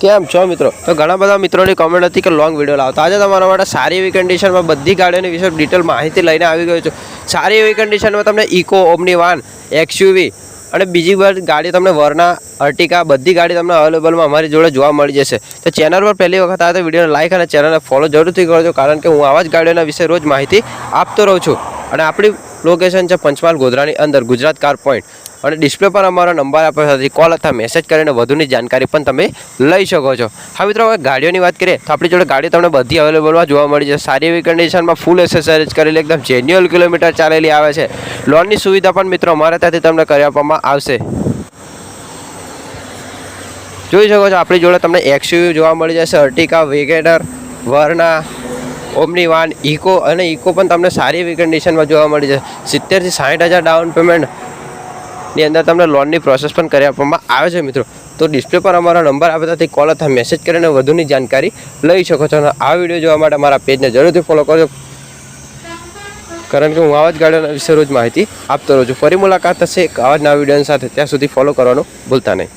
કેમ છો મિત્રો? તો ઘણા બધા મિત્રોની કોમેન્ટ હતી કે લોંગ વીડિયો લાવતા આજે તમારા માટે સારી એવી કન્ડિશનમાં બધી ગાડીઓની વિશે ડિટેલ માહિતી લઈને આવી ગયો છું. સારી એવી કન્ડિશનમાં તમને ઇકો ઓમની વાન એક્સયુવી અને બીજી વાર ગાડી તમને વરના, અર્ટિકા, બધી ગાડી તમને અવેલેબલમાં અમારી જોડે જોવા મળી જશે. તો ચેનલ પર પહેલી વખત આવે તો વિડીયોને લાઇક અને ચેનલને ફોલો જરૂરથી કરજો, કારણ કે હું આવા જ ગાડીઓના વિશે રોજ માહિતી આપતો રહું છું. અને આપણી લોકેશન છે પંચમહાલ ગોધરાની અંદર ગુજરાત કાર પોઈન્ટ. અને ડિસ્પ્લે પર અમારો નંબર આપ્યો છે કોલ અથવા મેસેજ કરીને વધુની જાણકારી પણ તમે લઈ શકો છો. હા મિત્રો, હવે ગાડીઓની વાત કરીએ, તો આપણી જોડે ગાડી તમને બધી અવેલેબલમાં જોવા મળી છે સારી એવી કન્ડિશનમાં ફૂલ એસેસરીઝ કરેલી, એકદમ જેન્યુઅલ કિલોમીટર ચાલેલી આવે છે. લોનની સુવિધા પણ મિત્રો અમારા ત્યાંથી તમને કરી આપવામાં આવશે. જોઈ શકો છો, આપણી જોડે તમને એક્સયુવી જોવા મળી જશે Ertiga WagonR Verna Omni van Eco અને ઇકો પણ તમને સારી એવી કન્ડિશનમાં જોવા મળી જશે. સિત્તેરથી સાઠ હજાર ડાઉન પેમેન્ટની અંદર તમને લોનની પ્રોસેસ પણ કરી આપવામાં આવે છે મિત્રો. તો ડિસ્પ્લે પર અમારો નંબર આપતાથી કોલ અથવા મેસેજ કરીને વધુની જાણકારી લઈ શકો છો અને આ વીડિયો જોવા માટે મારા પેજને જરૂરથી ફોલો કરજો. કારણ કે હું આવા જ ગાડીઓના વિશે રોજ માહિતી આપતો રહું છું. ફરી મુલાકાત થશે એક આવા જ નવા વીડિયો સાથે. ત્યાં સુધી ફોલો કરવાનું ભૂલતા નહીં.